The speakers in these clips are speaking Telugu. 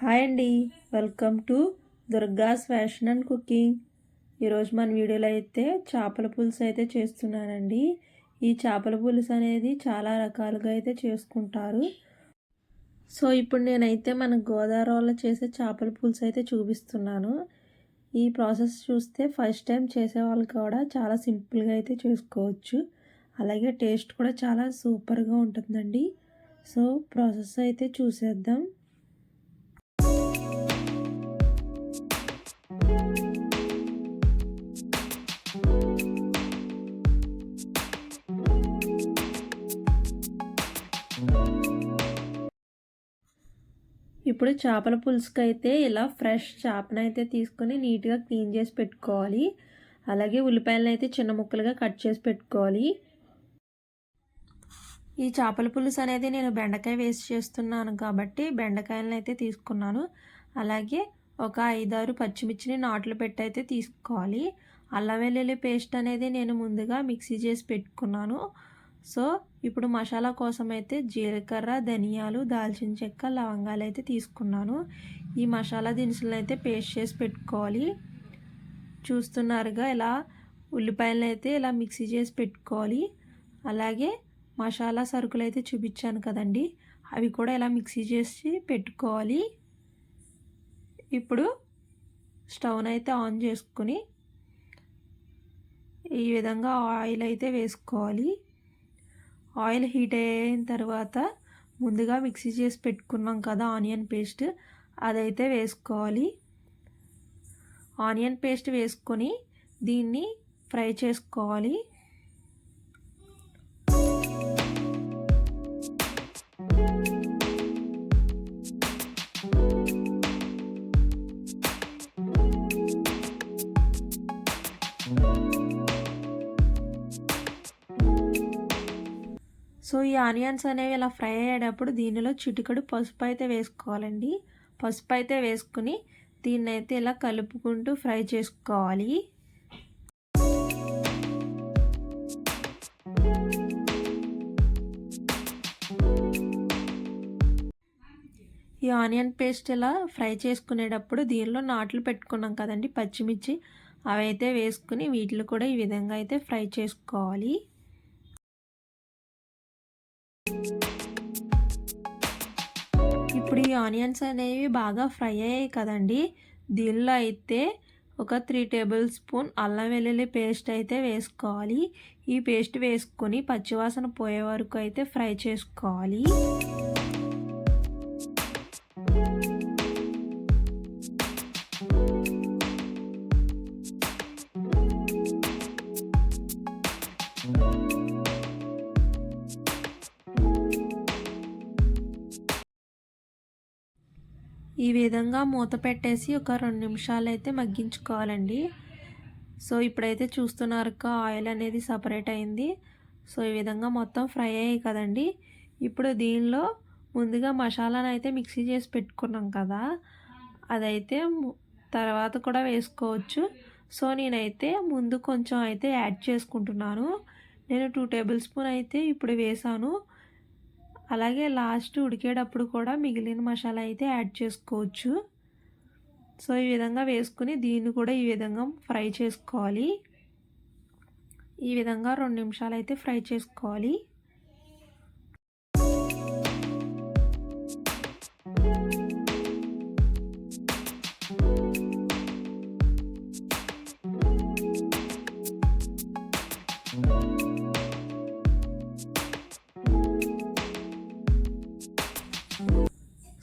హాయ్ అండి. Welcome to Durga's fashion and cooking ఈరోజు మన వీడియోలో అయితే చేపల పులుసు అయితే చేస్తున్నానండి. ఈ చేపల పులుసు అనేది చాలా రకాలుగా అయితే చేసుకుంటారు. సో ఇప్పుడు నేనైతే మన గోదావరిలో చేసే చేపల పులుసు అయితే చూపిస్తున్నాను. ఈ ప్రాసెస్ చూస్తే ఫస్ట్ టైం చేసే వాళ్ళు కూడా చాలా సింపుల్గా అయితే చేసుకోవచ్చు. అలాగే టేస్ట్ కూడా చాలా సూపర్గా ఉంటుందండి. సో ప్రాసెస్ అయితే చూసేద్దాం. ఇప్పుడు చేపల పులుసుకి అయితే ఇలా ఫ్రెష్ చేపను అయితే తీసుకొని నీట్గా క్లీన్ చేసి పెట్టుకోవాలి. అలాగే ఉల్లిపాయలను అయితే చిన్న ముక్కలుగా కట్ చేసి పెట్టుకోవాలి. ఈ చేపల పులుసు అనేది నేను బెండకాయ వేస్ట్ చేస్తున్నాను కాబట్టి బెండకాయలను అయితే తీసుకున్నాను. అలాగే ఒక ఐదారు పచ్చిమిర్చిని నాట్లు పెట్టి అయితే తీసుకోవాలి. అల్లం వెల్లుల్లి పేస్ట్ అనేది నేను ముందుగా మిక్సీ చేసి పెట్టుకున్నాను. సో ఇప్పుడు మసాలా కోసం అయితే జీలకర్ర ధనియాలు దాల్చిన చెక్క లవంగాలు అయితే తీసుకున్నాను. ఈ మసాలా దినుసులను అయితే పేస్ట్ చేసి పెట్టుకోవాలి. చూస్తున్నారుగా ఇలా ఉల్లిపాయలను అయితే ఇలా మిక్సీ చేసి పెట్టుకోవాలి. అలాగే మసాలా సరుకులు అయితే చూపించాను కదండి అవి కూడా ఇలా మిక్సీ చేసి పెట్టుకోవాలి. ఇప్పుడు స్టవ్ని అయితే ఆన్ చేసుకుని ఈ విధంగా ఆయిల్ అయితే వేసుకోవాలి. ఆయిల్ హీట్ అయిన తర్వాత ముందుగా మిక్సీ చేసి పెట్టుకున్నాం కదా ఆనియన్ పేస్ట్. అదైతే వేసుకోవాలి. ఆనియన్ పేస్ట్ వేసుకొని దీన్ని ఫ్రై చేసుకోవాలి. సో ఈ ఆనియన్స్ అనేవి ఇలా ఫ్రై అయ్యేటప్పుడు దీనిలో చిటికడు పసుపు అయితే వేసుకోవాలండి. పసుపు అయితే వేసుకుని దీన్ని అయితే ఇలా కలుపుకుంటూ ఫ్రై చేసుకోవాలి. ఈ ఆనియన్ పేస్ట్ ఇలా ఫ్రై చేసుకునేటప్పుడు దీనిలో నాట్లు పెట్టుకున్నాం కదండి పచ్చిమిర్చి. అవి అయితే వేసుకుని వీటిని కూడా ఈ విధంగా అయితే ఫ్రై చేసుకోవాలి. ఇప్పుడు ఈ ఆనియన్స్ అనేవి బాగా ఫ్రై అయ్యాయి కదండి. దీనిలో అయితే ఒక త్రీ టేబుల్ స్పూన్ అల్లం వెల్లుల్లి పేస్ట్ అయితే వేసుకోవాలి. ఈ పేస్ట్ వేసుకొని పచ్చివాసన పోయే వరకు అయితే ఫ్రై చేసుకోవాలి. ఈ విధంగా మూత పెట్టేసి ఒక రెండు నిమిషాలు అయితే మగ్గించుకోవాలండి. సో ఇప్పుడైతే చూస్తున్నారు ఆయిల్ అనేది సపరేట్ అయింది. సో ఈ విధంగా మొత్తం ఫ్రై అయ్యాయి కదండి. ఇప్పుడు దీనిలో ముందుగా మసాలాను అయితే మిక్సీ చేసి పెట్టుకున్నాం కదా. అదైతే తర్వాత కూడా వేసుకోవచ్చు. సో నేనైతే ముందు కొంచెం అయితే యాడ్ చేసుకుంటున్నాను. నేను టూ టేబుల్ స్పూన్ అయితే ఇప్పుడు వేసాను. అలాగే లాస్ట్ ఉడికేటప్పుడు కూడా మిగిలిన మసాలా అయితే యాడ్ చేసుకోవచ్చు. సో ఈ విధంగా వేసుకుని దీన్ని కూడా ఈ విధంగా ఫ్రై చేసుకోవాలి. ఈ విధంగా రెండు నిమిషాలు అయితే ఫ్రై చేసుకోవాలి.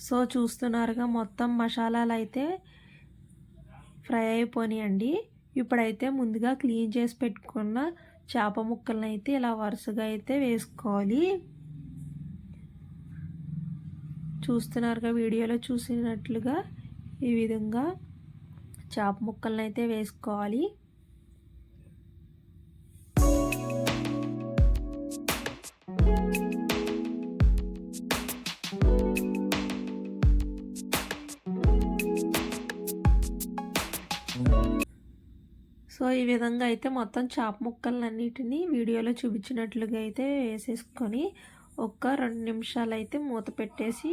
సో చూస్తున్నారుగా మొత్తం మసాలాలు అయితే ఫ్రై అయిపోయినాయండి ఇప్పుడైతే ముందుగా క్లీన్ చేసి పెట్టుకున్న చేప ముక్కలను అయితే ఇలా వరుసగా అయితే వేసుకోవాలి. చూస్తున్నారుగా వీడియోలో చూసినట్లుగా ఈ విధంగా చేప ముక్కలను అయితే వేసుకోవాలి. సో ఈ విధంగా అయితే మొత్తం చాప ముక్కలన్నిటిని వీడియోలో చూపించినట్లుగా అయితే వేసేసుకొని ఒక రెండు నిమిషాలు అయితే మూత పెట్టేసి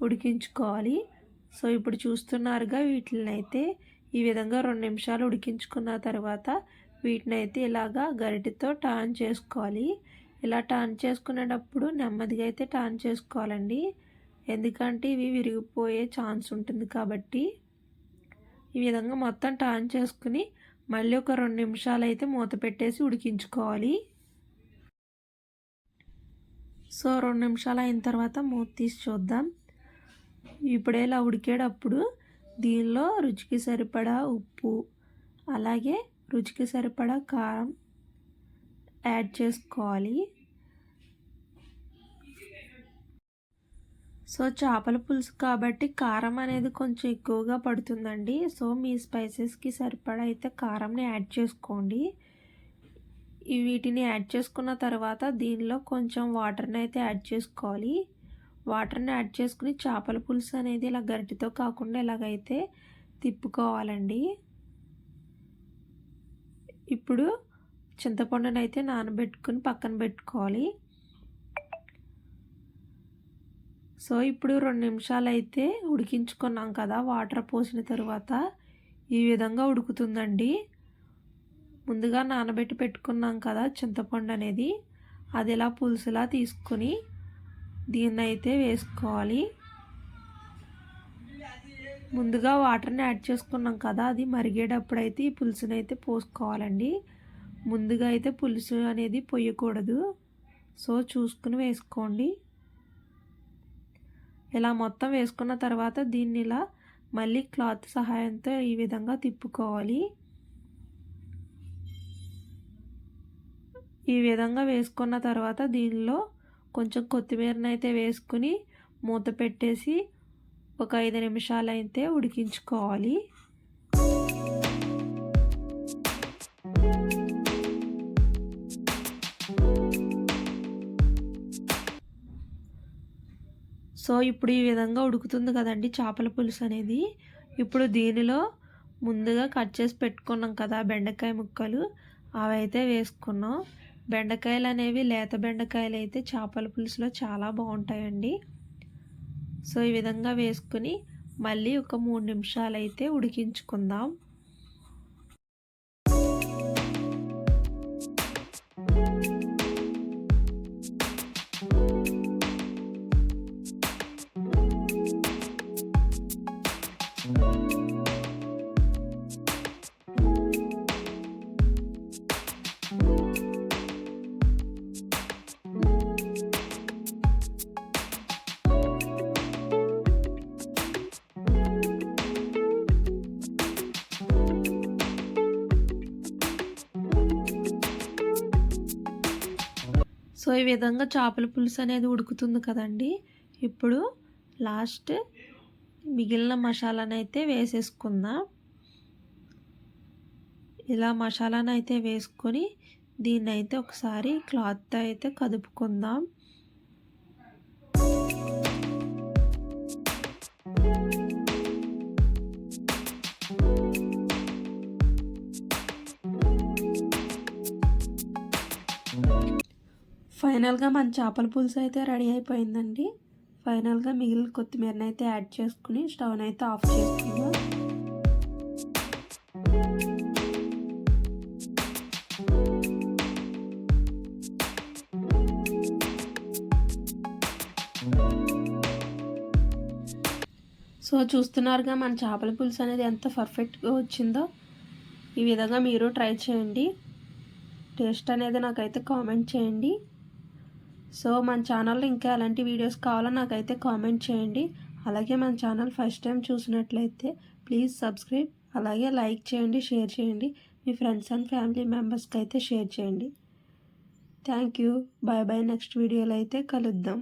ఉడికించుకోవాలి. సో ఇప్పుడు చూస్తున్నారుగా వీటిని అయితే ఈ విధంగా రెండు నిమిషాలు ఉడికించుకున్న తర్వాత వీటిని అయితే ఇలాగా గరిటెతో టర్న్ చేసుకోవాలి. ఇలా టర్న్ చేసుకునేటప్పుడు నెమ్మదిగా అయితే టర్న్ చేసుకోవాలండి. ఎందుకంటే ఇవి విరిగిపోయే ఛాన్స్ ఉంటుంది కాబట్టి ఈ విధంగా మొత్తం టర్న్ చేసుకుని మళ్ళీ ఒక రెండు నిమిషాలు అయితే మూత పెట్టేసి ఉడికించుకోవాలి. సో రెండు నిమిషాలు అయిన తర్వాత మూత తీసి చూద్దాం. ఇప్పుడే ఇలా ఉడికేటప్పుడు దీనిలో రుచికి సరిపడా ఉప్పు అలాగే రుచికి సరిపడా కారం యాడ్ చేసుకోవాలి. సో చేపల పులుసు కాబట్టి కారం అనేది కొంచెం ఎక్కువగా పడుతుందండి. సో మీ స్పైసెస్కి సరిపడా అయితే కారంని యాడ్ చేసుకోండి. వీటిని యాడ్ చేసుకున్న తర్వాత దీనిలో కొంచెం వాటర్ని అయితే యాడ్ చేసుకోవాలి. వాటర్ని యాడ్ చేసుకుని చేపల పులుసు అనేది ఇలా గరిటితో కాకుండా ఇలాగైతే తిప్పుకోవాలండి. ఇప్పుడు చింతపండునైతే నానబెట్టుకుని పక్కన పెట్టుకోవాలి. సో ఇప్పుడు రెండు నిమిషాలు అయితే ఉడికించుకున్నాం కదా వాటర్ పోసిన తర్వాత ఈ విధంగా ఉడుకుతుందండి. ముందుగా నానబెట్టి పెట్టుకున్నాం కదా చింతపండు అనేది అది ఇలా పులుసులా తీసుకొని దీన్ని అయితే వేసుకోవాలి. ముందుగా వాటర్ని యాడ్ చేసుకున్నాం కదా అది మరిగేటప్పుడు అయితే ఈ పులుసుని అయితే పోసుకోవాలండి. ముందుగా అయితే పులుసు అనేది పొయ్యకూడదు సో చూసుకుని వేసుకోండి. ఇలా మొత్తం వేసుకున్న తర్వాత దీన్ని ఇలా మళ్ళీ క్లాత్ సహాయంతో ఈ విధంగా తిప్పుకోవాలి. ఈ విధంగా వేసుకున్న తర్వాత దీనిలో కొంచెం కొత్తిమీరని అయితే వేసుకుని మూత పెట్టేసి ఒక ఐదు నిమిషాలు అయితే ఉడికించుకోవాలి. సో ఇప్పుడు ఈ విధంగా ఉడుకుతుంది కదండి చేపల పులుసు అనేది. ఇప్పుడు దీనిలో ముందుగా కట్ చేసి పెట్టుకున్నాం కదా బెండకాయ ముక్కలు. అవైతే వేసుకున్నాం. బెండకాయలు అనేవి లేత బెండకాయలు అయితే చేపల పులుసులో చాలా బాగుంటాయండి. సో ఈ విధంగా వేసుకుని మళ్ళీ ఒక మూడు నిమిషాలు అయితే ఉడికించుకుందాం. సో ఈ విధంగా చేపల పులుసు అనేది ఉడుకుతుంది కదండి. ఇప్పుడు లాస్ట్ మిగిలిన మసాలాను అయితే వేసేసుకుందాం. ఇలా మసాలాను అయితే వేసుకొని దీన్ని అయితే ఒకసారి క్లాత్తో అయితే కదుపుకుందాం. ఫైనల్గా మన చేపల పులుసు అయితే రెడీ అయిపోయిందండి. ఫైనల్గా మిగిలిన కొత్తిమీరని అయితే యాడ్ చేసుకుని స్టవ్ని అయితే ఆఫ్ చేసుకుందాం. సో చూస్తున్నారుగా మన చేపల పులుసు అనేది ఎంత పర్ఫెక్ట్గా వచ్చిందో. ఈ విధంగా మీరు ట్రై చేయండి. టేస్ట్ అనేది నాకైతే కామెంట్ చేయండి. సో మన ఛానల్లో ఇంకా ఎలాంటి వీడియోస్ కావాలో నాకైతే కామెంట్ చేయండి. అలాగే మన ఛానల్ ఫస్ట్ టైం చూసినట్లయితే ప్లీజ్ సబ్స్క్రైబ్ అలాగే లైక్ చేయండి షేర్ చేయండి. మీ ఫ్రెండ్స్ అండ్ ఫ్యామిలీ మెంబర్స్కి అయితే షేర్ చేయండి. Thank you. Bye bye next వీడియోలో అయితే కలుద్దాం.